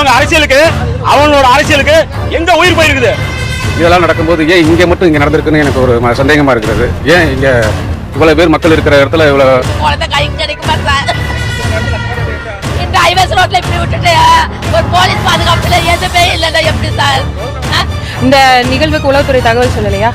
அவங்க அரசியலுக்கு அவங்களோட அரசியலுக்கு எங்க உயிர் போயிருக்குது? இதெல்லாம் நடக்கும்போது ஏன் இங்கே மட்டும் இங்கே நடந்திருக்குன்னு எனக்கு ஒரு ம- சந்தேகமா இருக்கிறது? ஏன் இங்கே இவ்வளோ பேர் மக்கள் இருக்கிற இடத்துல இவ்வளோ இந்த ஹைவேஸ் ரோட்ல இப்படி விட்டுட்டு ஒரு போலீஸ் பாதுகாப்புல எதுவுமே இல்லைன்னா எப்படி சார்? ஆ? இந்த நிகழ்வுக்கு உளவுத்துறை தகவல் சொல்லலையா?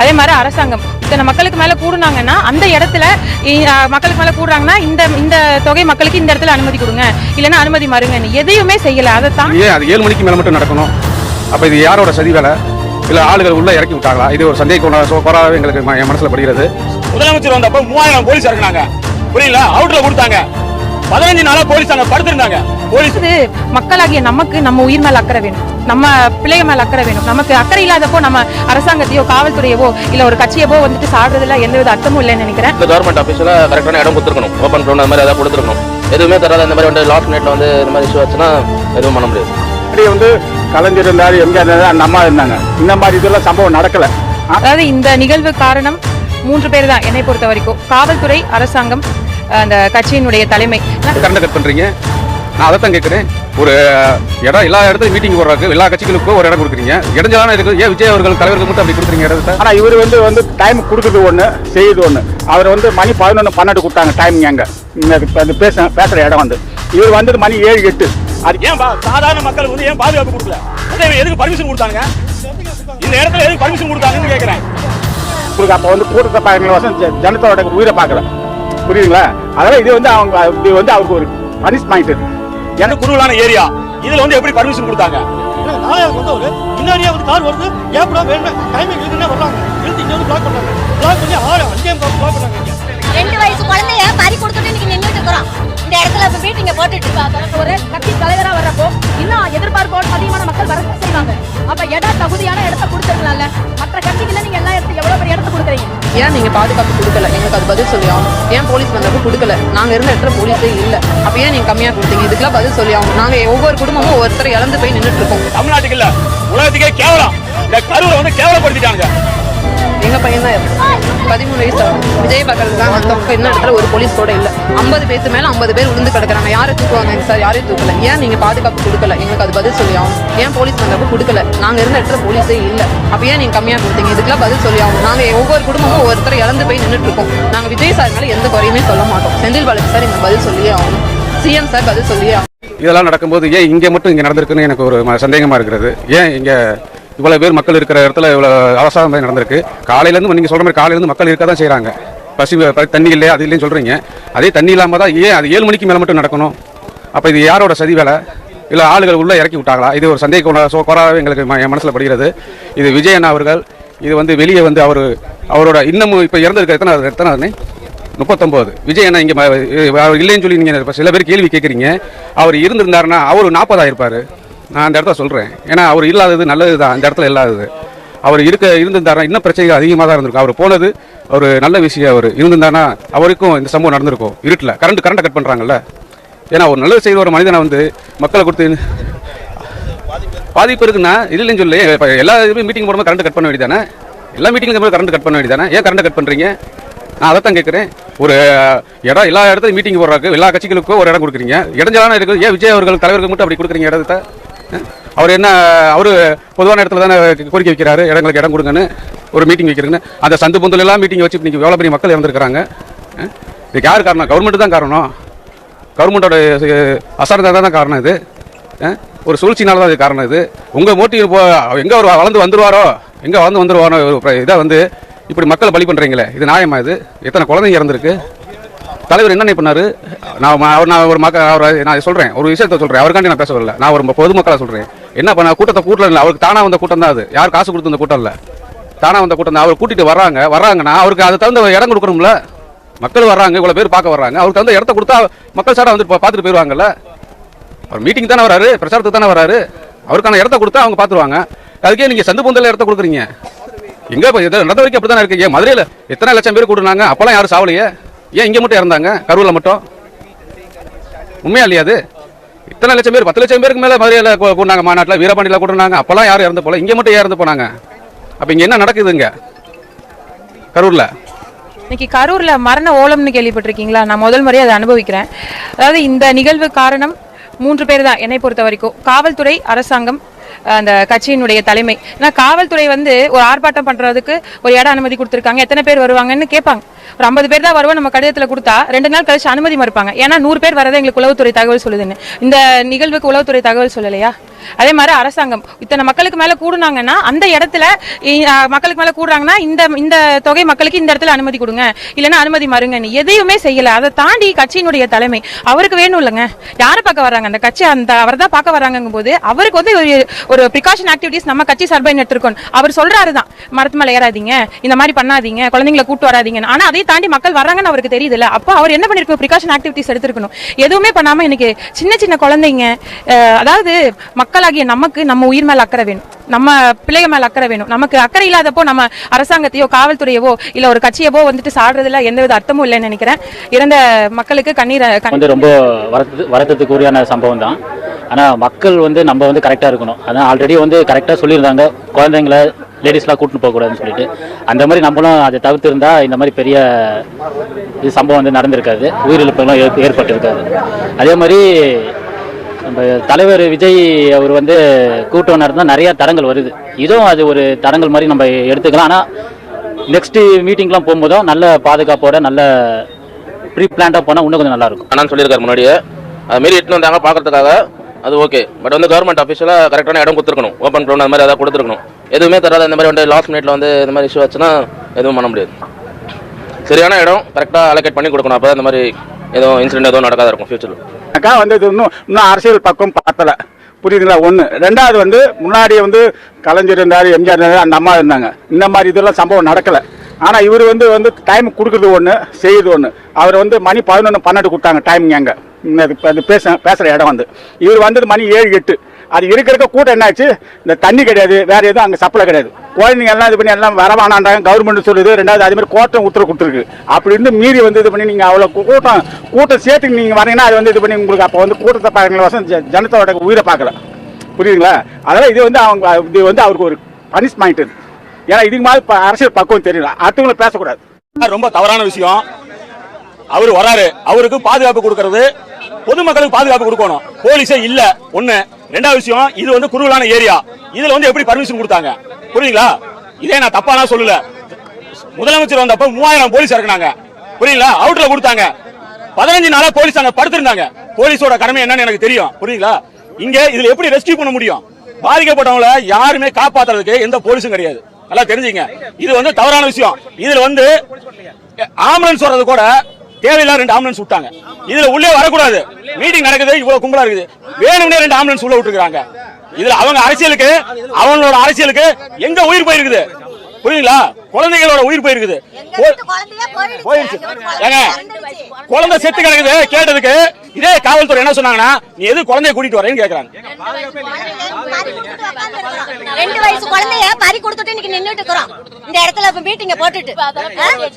அதே மாதிரி அரசாங்கம். இத்தனை மக்களுக்கு மேல கூடுனாங்கன்னா அந்த இடத்துல மக்களுக்கு மேல கூடுறாங்கன்னா இந்த இந்த தொகை மக்களுக்கு இந்த இடத்துல அனுமதி கொடுங்க. இல்லைன்னா அனுமதி மறுங்க. எதையுமே செய்யல. அதை தான் ஏன்? அது ஏழு மணிக்கு மேலே மட்டும் நடக்கணும். அப்போ இது யாரோட சதி வேலை? இல்லை ஆளுகள் உள்ளே இறக்கி விட்டாங்களா? இது ஒரு சந்தேகம் குறாவே எங்களுக்கு ம- என் மனசில் படுகிறது. முதலமைச்சர் வந்தப்ப மூவாயிரம் போலீஸ் இறக்குனாங்க. புரியல அவுட்ல கொடுத்தாங்க. பதினஞ்சு நாளா போலீஸ் அங்க படுத்திருந்தாங்க. போலீஸ் மக்களாகிய நமக்கு நம்ம உயிர் மேல அக்கறை வேணும். நம்ம பிள்ளைங்க மேல அக்கறை வேணும். நமக்கு அக்கறை இல்லாதப்போ நம்ம அரசாங்கத்தையோ காவல்துறையவோ இல்ல ஒரு கட்சியவோ வந்துட்டு சாடுறதுல எந்தவித அர்த்தமும் இல்லைன்னு நினைக்கிறேன். இந்த கவர்மெண்ட் ஆஃபீஸில் கரெக்டான இடம் கொடுத்துருக்கணும். ஓப்பன் கிரவுண்ட் அந்த மாதிரி ஏதாவது கொடுத்துருக்கணும். எதுவுமே தராத இந்த மாதிரி வந்து லாஸ்ட் மினிட்ல வந்து இந்த மாதிரி இஷ்யூ ஆச்சுன்னா எதுவும் பண்ண முடியாது. இப்படி வந்து கலைஞர் இருந்தார் எம்ஜிஆர் இருந்தார் அந்த அம்மா இருந்தாங்க. இந்த மாதிரி இதெல்லாம் சம்பவம் நடக்கல. அதாவது இந்த நிகழ்வு காரணம் மூன்று பேர் தான் என்னை பொறுத்த வரைக்கும். காவல்துறை அரசாங்கம் அந்த கட்சியினுடைய தலைமை. கரண்ட் கட் பண்ணுறீங்க நான் அதை தான் கேட்குறேன் ஒரு இடம் எல்லா இடத்துலையும் மீட்டிங் போடுறாங்க எல்லா கட்சிகளுக்கும் ஒரு இடம் கொடுக்குறீங்க. இடைஞ்சலான இருக்குது ஏன் விஜய் அவர்கள் தலைவர்கள் மட்டும் அப்படி கொடுக்குறீங்க இடத்த ஆனா இவர் வந்து வந்து டைம் கொடுக்குறது ஒண்ணு செய்யுது ஒண்ணு. அவர் வந்து மணி பதினொன்று பன்னெண்டு கொடுத்தாங்க டைமிங் அங்க. இந்த பேச பேசுற இடம் வந்து. இவர் வந்தது மணி ஏழு எட்டு. அது ஏன் சாதாரண மக்களுக்கு வந்து ஏன் பாதுகாப்பு கொடுக்கல? எதுக்கு பர்மிஷன் கொடுத்தாங்க? இந்த இடத்துல எதுக்கு பர்மிஷன் கொடுத்தாங்கன்னு கேக்குறேன். கொடுக்க அப்போ வந்து கூட்டத்தை பார்க்கல வசம் ஜ- ஜனத்தோட உயிரை பார்க்கல. புரியுதுங்களா? அதனால இது வந்து அவங்க இது வந்து அவருக்கு ஒரு பனிஷ்மெண்ட் எனக்கு குருவலான ஏரியா? இதுல வந்து எப்படி பர்மிஷன் கொடுத்தாங்க? நாளைக்கு வந்து ஒரு முன்னாடியே வந்து கார் வருது ஏன் கூட வேணும் டைமிங் இருக்குன்னே வர்றாங்க. இழுத்து இங்கே வந்து பிளாக் பண்ணாங்க பிளாக் பண்ணி ஆறு அஞ்சே பிளாக் பண்ணாங்க இங்க. ரெண்டு வயசு குழந்தைய பறி கொடுத்துட்டு இன்னைக்கு நின்றுட்டு இருக்கிறோம். இந்த இடத்துல இப்ப மீட்டிங்க போட்டுட்டு இருக்காங்க ஒரு கட்சி தலைவரா வர்றப்போ இன்னும் எதிர்பார்ப்போட அதிகமான மக்கள் வர செய்வாங்க. அப்ப இடம் தகுதியான இடத்த கொடுத்துருக்கலாம்ல. ஏன் நீங்க பாதுகாப்பு கொடுக்கல? எங்களுக்கு அது பதில் சொல்லி ஆகணும். ஏன் போலீஸ் வந்தப்போ கொடுக்கல? நாங்க இருந்த இடத்துல போலீஸே இல்ல. அப்போ ஏன் நீங்க கம்மியா கொடுத்தீங்க? இதுக்கெல்லாம் பதில் சொல்லி ஆகணும். நாங்க ஒவ்வொரு குடும்பமும் ஒவ்வொருத்தர் இழந்து போய் நின்னுட்டு இருக்கோம். தமிழ்நாட்டுக்கு இல்லை. உலகத்துக்கே கேவலம். இந்த கருவை வந்து கேவலப்படுத்திட்டாங்க எங்க பையன் தான் இருக்கு பதிமூணு வயசு ஆகும். விஜய் பார்க்கறதுக்கு தான். வந்தோம் இந்த இடத்துல ஒரு போலீஸ் கூட இல்ல. ஐம்பது பேருக்கு மேல ஐம்பது பேர் விழுந்து கிடக்குறாங்க. யாரை தூக்குவாங்க? சார் யாரையும் தூக்கல. ஏன் நீங்க பாதுகாப்பு கொடுக்கல? எங்களுக்கு அது பதில் சொல்லி ஆகணும். ஏன் போலீஸ் வந்தப்ப கொடுக்கல? நாங்க இருந்த இடத்துல போலீஸே இல்ல. அப்ப ஏன் நீங்க கம்மியா கொடுத்தீங்க? இதுக்கெல்லாம் பதில் சொல்லி ஆகணும். நாங்க ஒவ்வொரு குடும்பமும் ஒவ்வொருத்தர் இழந்து போய் நின்னுட்டு இருக்கோம். நாங்க விஜய் சார் மேல எந்த குறையுமே சொல்ல மாட்டோம். செந்தில் பாலாஜி சார் எங்களுக்கு பதில் சொல்லியே ஆகணும். சிஎம் சார் பதில் சொல்லியே ஆகணும். இதெல்லாம் நடக்கும்போது ஏன் இங்கே மட்டும் இங்கே நடந்திருக்குன்னு எனக்கு ஒரு ம- சந்தேகமா இருக்கிறது. ஏன் இங்கே இவ்வளோ பேர் மக்கள் இருக்கிற இடத்துல இவ்வளோ அவசரம் நடந்திருக்கு. காலையிலேருந்து நீங்கள் சொல்கிற மாதிரி காலையிலேருந்து மக்கள் இருக்க தான் செய்கிறாங்க பசி தண்ணி இல்லையா? அது இல்லைன்னு சொல்கிறீங்க அதே தண்ணி இல்லாமல் தான் ஏன் அது ஏழு மணிக்கு மேலே மட்டும் நடக்கணும்? அப்போ இது யாரோட சதி வேலை? இல்லை ஆளுகள் உள்ளே இறக்கி விட்டாங்களா? இது ஒரு சந்தேகம் சோ குறாவே எங்களுக்கு என் மனசில் படுகிறது. இது விஜய் அண்ணா அவர்கள் இது வந்து வெளியே வந்து அவர் அவரோட இன்னமும் இப்போ இறந்துருக்க எத்தனை எத்தனை முப்பத்தொம்போது. விஜய் அண்ணா இங்கே இல்லைன்னு சொல்லி நீங்கள் இப்போ சில பேர் கேள்வி கேட்குறீங்க. அவர் இருந்திருந்தாருன்னா அவர் நாற்பதாயிருப்பார் நான் அந்த இடத்த சொல்கிறேன் ஏன்னா அவர் இல்லாதது நல்லது தான் அந்த இடத்துல இல்லாதது. அவர் இருக்க இருந்திருந்தாரா இன்னும் பிரச்சனைகள் அதிகமாக தான் இருந்திருக்கும். அவர் போனது ஒரு நல்ல விஷயம். அவர் இருந்திருந்தானா அவருக்கும் இந்த சம்பவம் நடந்திருக்கும். இருட்டில். கரண்ட் கரண்ட்டை கட் பண்ணுறாங்கல்ல ஏன்னா ஒரு நல்லது செய்கிற ஒரு மனிதனை வந்து மக்களை கொடுத்து பாதிப்பு இருக்குன்னா இல்லைன்னு சொல்லி. இப்போ எல்லா இதுலையும் மீட்டிங் போடும்போது கரண்ட் கட் பண்ண வேண்டியதானே எல்லா மீட்டிங்கும் கரண்ட் கட் பண்ண வேண்டியதானே ஏன் கரண்ட் கட் பண்ணுறீங்க நான் அதை தான் கேட்குறேன். ஒரு இடம் எல்லா இடத்துலையும் மீட்டிங் போடுறாங்க எல்லா கட்சிகளுக்கும் ஒரு இடம் கொடுக்குறீங்க. இடைஞ்சலான இருக்குது. ஏன் விஜய் அவர்கள் தலைவருக்கு மட்டும் அப்படி கொடுக்குறீங்க? இடத்த அவர் என்ன அவர் பொதுவான இடத்துல தானே கோரிக்கை வைக்கிறாரு இடங்களுக்கு இடம் கொடுங்கன்னு ஒரு மீட்டிங் வைக்கிறீங்கன்னு அந்த சந்து பொந்தில் எல்லாம் மீட்டிங் வச்சு நீங்கள் எவ்வளோ பெரிய மக்கள் இறந்துருக்கிறாங்க. இதுக்கு யார் காரணம்? கவர்மெண்ட்டு தான் காரணம். கவர்மெண்ட்டோட அசாரத்தை தான் காரணம் இது. ஒரு சூழ்ச்சினால தான் இது காரணம் இது. உங்கள் மோட்டிவ் போ எங்கே அவர் வளர்ந்து வந்துருவாரோ? எங்கே வளர்ந்து வந்துருவாரோ? இதை வந்து இப்படி மக்களை பலி பண்ணுறீங்களே இது நியாயமா இது? எத்தனை குழந்தைங்க இறந்துருக்கு? தலைவர் என்ன பண்ணாரு? நான் அவர் நான் ஒரு மக்கள் அவர் நான் சொல்கிறேன் ஒரு விஷயத்த சொல்கிறேன் அவருக்காண்டி நான் பேச வரல. நான் ஒரு பொதுமக்களை சொல்கிறேன் என்ன பண்ண கூட்டத்தை கூட்டம் இல்லை. அவருக்கு தானாக வந்த கூட்டம் தான் அது. யார் காசு கொடுத்து கூட்டம் இல்லை. தானாக வந்த கூட்டம் தான். அவர் கூட்டிட்டு வர்றாங்க. வர்றாங்கன்னா அவருக்கு அது தகுந்த இடம் கொடுக்கணும்ல. மக்கள் வர்றாங்க. இவ்வளோ பேர் பார்க்க வர்றாங்க. அவருக்கு தகுந்த இடத்த கொடுத்தா மக்கள் சாடா வந்துட்டு பார்த்துட்டு போயிடுவாங்கல்ல அவர் மீட்டிங் தானே வராரு. பிரச்சாரத்துக்கு தானே வராரு. அவருக்கான இடத்த கொடுத்தா அவங்க பார்த்துருவாங்க. அதுக்கே நீங்கள் சந்து பொந்தல இடத்த கொடுக்குறீங்க. எங்க இப்போ நடந்த வரைக்கும் அப்படி தானே இருக்கு மதுரையில் எத்தனை லட்சம் பேர் கூட்டுனாங்க அப்போல்லாம் யாரும் சாவலையே? ஏன் இங்கே மட்டும் இறந்தாங்க? கரூரில் மட்டும்? உண்மையா இல்லையா அது? இத்தனை லட்சம் பேர் பத்து லட்சம் பேருக்கு மேலே மதுரையில் கூட்டினாங்க மாநாட்டில் வீரபாண்டியில் கூட்டினாங்க அப்போல்லாம் யாரும் இறந்து போல. இங்கே மட்டும் இறந்து போனாங்க? அப்போ இங்கே என்ன நடக்குதுங்க கரூரில்? இன்னைக்கு கரூரில் மரண ஓலம்னு கேள்விப்பட்டிருக்கீங்களா? நான் முதல் முறையாக அதை அனுபவிக்கிறேன். அதாவது இந்த நிகழ்வு காரணம் மூன்று பேர் தான் என்னை பொறுத்த வரைக்கும். காவல்துறை அரசாங்கம் அந்த கட்சியினுடைய தலைமை. ஏன்னா காவல்துறை வந்து ஒரு ஆர்ப்பாட்டம் பண்றதுக்கு ஒரு இட அனுமதி கொடுத்துருக்காங்க. எத்தனை பேர் வருவாங்கன்னு கேட்பாங்க. ஒரு ஐம்பது பேர் தான் வருவோம் நம்ம கடிதத்துல கொடுத்தா ரெண்டு நாள் கழிச்சு அனுமதி மறுப்பாங்க. ஏன்னா நூறு பேர் வரதை எங்களுக்கு உளவுத்துறை தகவல் சொல்லுதுன்னு. இந்த நிகழ்வுக்கு உளவுத்துறை தகவல் சொல்லலையா? அதே மாதிரி அரசாங்கம். இத்தனை மக்களுக்கு மேல கூடுனாங்கன்னா அந்த இடத்துல மக்களுக்கு மேல கூடுறாங்கன்னா இந்த இந்த தொகை மக்களுக்கு இந்த இடத்துல அனுமதி கொடுங்க. இல்லைன்னா அனுமதி மறுங்கன்னு எதையுமே செய்யல. அதை தாண்டி கட்சியினுடைய தலைமை அவருக்கு வேணும் இல்லைங்க. யாரை பார்க்க வர்றாங்க? அந்த கட்சி அந்த அவர் தான் பார்க்க வர்றாங்க போது அவருக்கு வந்து ஒரு ஒரு ப்ரிகாஷன் ஆக்டிவிட்டிஸ் நம்ம கட்சி சார்பாக எடுத்திருக்கோம்? அவர் சொல்றாரு தான் மரத்து மேல ஏறாதீங்க. இந்த மாதிரி பண்ணாதீங்க. குழந்தைங்களை கூட்டு வராதிங்க ஆனா அதை தாண்டி மக்கள் வர்றாங்கன்னு அவருக்கு தெரியுதுல்ல. அப்போ அவர் என்ன பண்ணிருக்கணும் ப்ரிகாஷன் ஆக்டிவிட்டிஸ் எடுத்திருக்கணும். எதுவுமே பண்ணாம இன்னைக்கு சின்ன சின்ன குழந்தைங்க அதாவது மக்களாகிய நமக்கு நம்ம உயிர் மேல அக்கறை வேணும். நம்ம பிள்ளைங்க மேல அக்கறை வேணும். நமக்கு அக்கறை இல்லாதப்போ நம்ம அரசாங்கத்தையோ காவல்துறையவோ இல்ல ஒரு கட்சியவோ வந்துட்டு சாடுறதுல எந்தவித அர்த்தமும் இல்லைன்னு நினைக்கிறேன். இறந்த மக்களுக்கு கண்ணீரை வந்து ரொம்ப வருத்தத்துக்கு உரியான சம்பவம் தான். ஆனால் மக்கள் வந்து நம்ம வந்து கரெக்டாக இருக்கணும். அதான் ஆல்ரெடி வந்து கரெக்டாக சொல்லியிருந்தாங்க. குழந்தைங்கள லேடிஸ்லாம் கூட்டின்னு போகக்கூடாதுன்னு சொல்லிட்டு. அந்த மாதிரி நம்மளும் அதை தவிர்த்து இருந்தால் இந்த மாதிரி பெரிய இது சம்பவம் வந்து நடந்திருக்காது. உயிரிழப்புகளும் ஏற்ப- ஏற்பட்டிருக்காது. அதே மாதிரி நம்ம தலைவர் விஜய் அவர் வந்து கூட்டம் நடந்தால் நிறைய தரங்கள் வருது. இதுவும் அது ஒரு தரங்கள் மாதிரி நம்ம எடுத்துக்கலாம். ஆனால் நெக்ஸ்ட்டு மீட்டிங்லாம் போகும்போதும் நல்ல பாதுகாப்போட நல்ல ப்ரீ பிளான்டாக போனால் இன்னும் கொஞ்சம் நல்லாயிருக்கும் இருக்கும். சொல்லியிருக்காரு முன்னாடியே. அதுமாரி எட்டுன்னு வந்தாங்க பார்க்கறதுக்காக. அது ஓகே பட் வந்து கவர்மெண்ட் அஃபிஷியலாக கரெக்டான இடம் கொடுத்துருக்கணும். ஓப்பன் கிரவுண்ட் அந்த மாதிரி ஏதாவது கொடுத்துருக்கணும். எதுவுமே தராத இந்த மாதிரி வந்து லாஸ்ட் மினிட்ல வந்து இந்த மாதிரி இஷ்யூ ஆச்சுன்னா எதுவும் பண்ண முடியாது. சரியான இடம் கரெக்டாக அலோகேட் பண்ணி கொடுக்கணும். அப்போ இந்த மாதிரி எதுவும் இன்சிடென்ட் எதுவும் நடக்காத இருக்கும் ஃபியூச்சரில் அக்கா வந்து இது இன்னும் இன்னும் அரசியல் பக்கம் பார்த்தல. புரியுதுங்களா? ஒன்று ரெண்டாவது வந்து முன்னாடி வந்து கலைஞர் இருந்தார் எம்ஜிஆர் இருந்தார் அந்த அம்மா இருந்தாங்க. இந்த மாதிரி இதெல்லாம் சம்பவம் நடக்கலை. ஆனால் இவர் வந்து வந்து டைம் கொடுக்குறது ஒன்று செய்யுது ஒன்று அவர் வந்து மணி பதினொன்று பன்னெண்டு கொடுத்தாங்க டைம் எங்கே பேச பேசுகிற இடம் வந்து. இவர் வந்தது மணி ஏழு எட்டு. அது இருக்கிறக்க கூட்டம் என்னாச்சு இந்த தண்ணி கிடையாது வேற எதுவும் அங்கே சப்ளை கிடையாது. குழந்தைங்க எல்லாம் இது பண்ணி எல்லாம் வரவானாண்டாங்க கவர்மெண்ட் சொல்லுது. ரெண்டாவது அதே மாதிரி கோட்டம் உத்தரவு கொடுத்துருக்கு. அப்படி இருந்து மீறி வந்து இது பண்ணி நீங்கள் அவ்வளோ கூட்டம் கூட்டம் சேர்த்து நீங்கள் வரீங்கன்னா அது வந்து இது பண்ணி உங்களுக்கு அப்போ வந்து கூட்டத்தை பார்க்கல வசம் ஜனத்தோட உயிரை பார்க்கல. புரியுதுங்களா? அதனால் இது வந்து அவங்க இது வந்து அவருக்கு ஒரு பனிஷ்மெண்ட் இது ஏன்னா இதுக்கு மாதிரி ப- அரசியல் பக்குவம் தெரியல. அடுத்தவங்களை பேசக்கூடாது. ரொம்ப தவறான விஷயம். அவர் வராரு அவருக்கு பாதுகாப்பு கொடுக்கறது பொதுமக்களுக்கு பாதுகாப்பு கொடுக்கணும். போலீஸே இல்ல ஒண்ணு. ரெண்டாவது விஷயம் இது வந்து குறுகலான ஏரியா. இதுல வந்து எப்படி பர்மிஷன் கொடுத்தாங்க? புரியுங்களா இதே நான் தப்பாலாம் சொல்லல. முதலமைச்சர் வந்தப்ப மூவாயிரம் போலீஸ் இறக்குனாங்க. புரியுங்களா அவுட்ல கொடுத்தாங்க. பதினஞ்சு நாளா போலீஸ் அங்க படுத்திருந்தாங்க. போலீஸோட கடமை என்னன்னு எனக்கு தெரியும். புரியுங்களா இங்க இதுல எப்படி ரெஸ்கியூ பண்ண முடியும்? பாதிக்கப்பட்டவங்கள யாருமே காப்பாத்துறதுக்கு எந்த போலீஸும் கிடையாது. நல்லா தெரிஞ்சுங்க. இது வந்து தவறான விஷயம். இதுல வந்து ஆம்புலன்ஸ் வர்றது கூட தேவையில்லாத ரெண்டு ஆம்புலன்ஸ் விட்டாங்க. இதுல உள்ளே வரக்கூடாது. மீட்டிங் நடக்குது இவ்வளவு கும்பலா இருக்குது. வேணும்னே ரெண்டு ஆம்புலன்ஸ் உள்ள விட்டுருக்காங்க இதுல அவங்க அரசியலுக்கு அவங்களோட அரசியலுக்கு எங்க உயிர் போயிருக்குது? புரியுங்களா குழந்தைகளோட உயிர் போயிருக்குது. போயிருச்சு. ஏங்க குழந்தை செத்து கிடக்குது. கேட்டதுக்கு இதே காவல்துறை என்ன சொன்னாங்கன்னா நீ எது குழந்தைய கூட்டிட்டு வரேன்னு கேக்குறாங்க. ரெண்டு வயசு குழந்தைய பறி கொடுத்துட்டு இன்னைக்கு நின்னுட்டு இருக்கிறோம். இந்த இடத்துல இப்ப மீட்டிங்க போட்டுட்டு?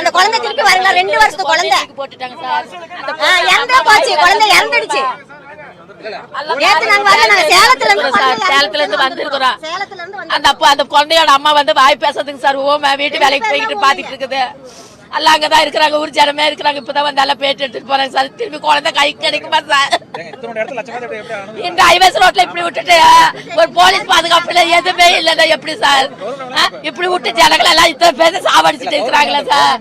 அந்த குழந்தை திருப்பி வரல. ரெண்டு வருஷத்து குழந்தை. போட்டுட்டாங்க சார் இறந்தா போச்சு. குழந்தை இறந்துடுச்சு. நேத்து நாங்க வரல நாங்க சேலத்துல இருந்து சார் குழந்தை சேலத்துல இருந்து வந்திருக்கிறோம். அந்த அப்பா அந்த குழந்தையோட அம்மா வந்து வாய் பேசுறதுக்கு சார் ஓமா வீட்டு வேலைக்கு போய்கிட்டு பாத்துட்டு இருக்குது. எல்லாம் அங்கதான் இருக்கிறாங்க ஊர் ஜனமே இருக்கிறாங்க. இப்பதான் வந்து எல்லாம் பேட்டு எடுத்துட்டு போறாங்க சார். திரும்பி குழந்தை கை கிடைக்குமா சார்? இந்த ஹைவேஸ் ரோட்ல இப்படி விட்டுட்டு ஒரு போலீஸ் பாதுகாப்பு இல்ல எதுவுமே இல்லைன்னா எப்படி சார்? இப்படி விட்டு ஜனங்களை எல்லாம் இத்தனை பேர் சாவடிச்சுட்டு இருக்கிறாங்களா சார்?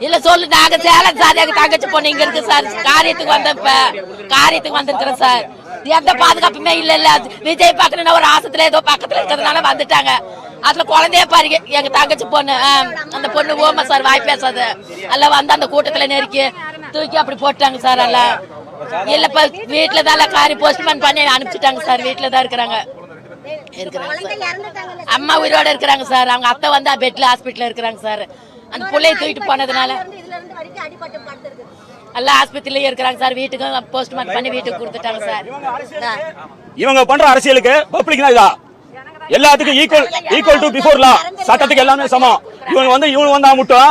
இல்ல சொல்லு நாங்க சேலம் சார் எங்க தங்கச்சி பொண்ணு இங்க இருக்கு சார். காரியத்துக்கு வந்த இப்ப காரியத்துக்கு வந்திருக்கிறோம் சார். எந்த பாதுகாப்புமே இல்ல இல்ல விஜய் பாக்கணும்னா ஒரு ஆசத்துல ஏதோ பக்கத்துல இருக்கிறதுனால வந்துட்டாங்க. அதுல குழந்தைய பாருங்க. எங்க தங்கச்சி பொண்ணு ஆ, அந்த பொண்ணு ஓமா சார் வாய் பேசாது. எல்லாம் வந்து அந்த கூட்டத்துல நெருக்கி தூக்கி அப்படி போட்டாங்க சார் எல்லாம். இல்ல இப்ப வீட்டுல தான் எல்லாம் காரி போஸ்ட்மேன் பண்ணி அனுப்பிச்சிட்டாங்க சார். வீட்டுல தான் இருக்கிறாங்க இருக்கிறாங்க அம்மா உயிரோட இருக்கிறாங்க சார். அவங்க அத்தை வந்து பெட்ல ஹாஸ்பிட்டல்ல இருக்கிறாங்க சார். அந்த பிள்ளைய தூக்கிட்டு போனதுனால எல்லாம் ஆஸ்பத்திரியிலேயே இருக்கிறாங்க சார். வீட்டுக்கும் போஸ்ட்மார்ட்டம் பண்ணி வீட்டுக்கு கொடுத்துட்டாங்க சார். இவங்க பண்ற அரசியலுக்கு பப்ளிக் தான் இதா? எல்லாத்துக்கும் equal equal to before law சட்டத்துக்கு எல்லாமே சமம் இவன் வந்து இவன் வந்தா மட்டும்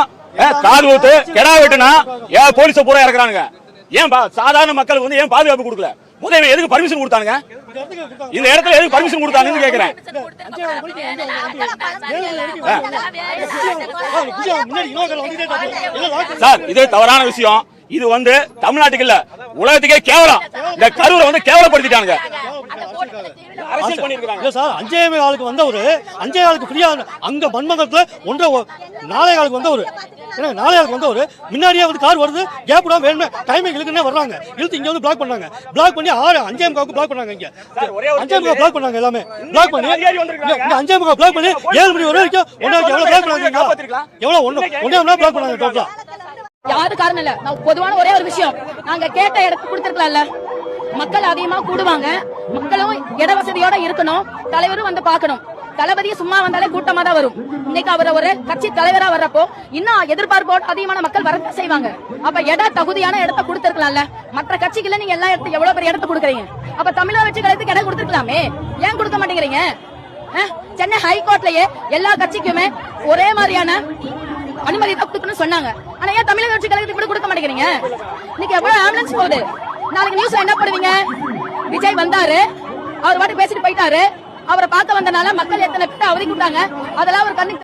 கால் ஊத்து கெடா வெட்டுனா ஏன் போலீஸ பூரா இறக்குறானுங்க ஏன் பா- சாதாரண மக்களுக்கு வந்து ஏன் பாதுகாப்பு கொடுக்கல முதல்ல எதுக்கு பர்மிஷன் கொடுத்தானுங்க இந்த இடத்துல எதுக்கு பர்மிஷன் கொடுத்தாங்கன்னு கேக்குறேன் சார் இது தவறான விஷயம் இது வந்து தமிழ்நாட்டுக்கு இல்ல உலகத்துக்கே கேவலம். இந்த கரூரை வந்து கேவலப்படுத்திட்டாங்க அரசியல் பண்ணிருக்காங்க சார் அஞ்சே ஆளுக்கு வந்தவர் அஞ்சே ஆளுக்கு ஃப்ரீயா அங்க மண்மங்கலத்துல ஒன்றரை நாலே ஆளுக்கு வந்தவர். ஏன்னா நாலே ஆளுக்கு வந்தவர் முன்னாடியே வந்து கார் வருது கேப் விடாம வேணுமே டைமிங் இழுக்குன்னே வர்றாங்க. இழுத்து இங்க வந்து பிளாக் பண்ணாங்க. பிளாக் பண்ணி ஆறு அஞ்சே முக்காவுக்கு பிளாக் பண்ணாங்க இங்க. அஞ்சே முக்கா பிளாக் பண்ணாங்க எல்லாமே. பிளாக் பண்ணி அஞ்சே முக்கா பிளாக் பண்ணி ஏழு மணி வரை வரைக்கும் ஒன்றரை எவ்வளவு பிளாக் பண்ணாங்க எவ்வளவு ஒன்று ஒன்றே பிளாக் பண்ணாங்க டோட்டலா யாரு காரணம் இல்ல. நான் பொதுவான ஒரே ஒரு விஷயம். நாங்க கேட்ட இடத்துக்கு கொடுத்துருக்கலாம்ல. மக்கள் அதிகமா கூடுவாங்க. மக்களும் இட வசதியோட இருக்கணும். தலைவரும் வந்து பார்க்கணும். தளபதி சும்மா வந்தாலே கூட்டமா தான் வரும். இன்னைக்கு அவர் ஒரு கட்சி தலைவரா வர்றப்போ இன்னும் எதிர்பார்ப்போடு அதிகமான மக்கள் வர செய்வாங்க. அப்ப இட தகுதியான இடத்த கொடுத்துருக்கலாம்ல. மற்ற கட்சிகள நீங்க எல்லா இடத்து எவ்வளவு பெரிய இடத்த கொடுக்குறீங்க? அப்ப தமிழக வச்சு கழகத்துக்கு இடம் கொடுத்துருக்கலாமே. ஏன் கொடுக்க மாட்டேங்கிறீங்க? சென்னை ஹைகோர்ட்லயே எல்லா கட்சிக்குமே ஒரே மாதிரியான அனுமதி கொடுக்கணும்னு சொன்னாங்க. ஆனா ஏன் தமிழக கட்சி கழகத்துக்கு கூட கொடுக்க மாட்டேங்கிறீங்க? இன்னைக்கு எவ்வளவு ஆம்புலன்ஸ் போகுது? நாளைக்கு நியூஸ்ல என்ன பண்ணுவீங்க விஜய் வந்தாரு. அவர் பாட்டு பேசிட்டு போயிட்டாரு. அவரை பார்க்க வந்தனால மக்கள் எத்தனை பேர் அவதி கொடுத்தாங்க அதெல்லாம் ஒரு கண்ணு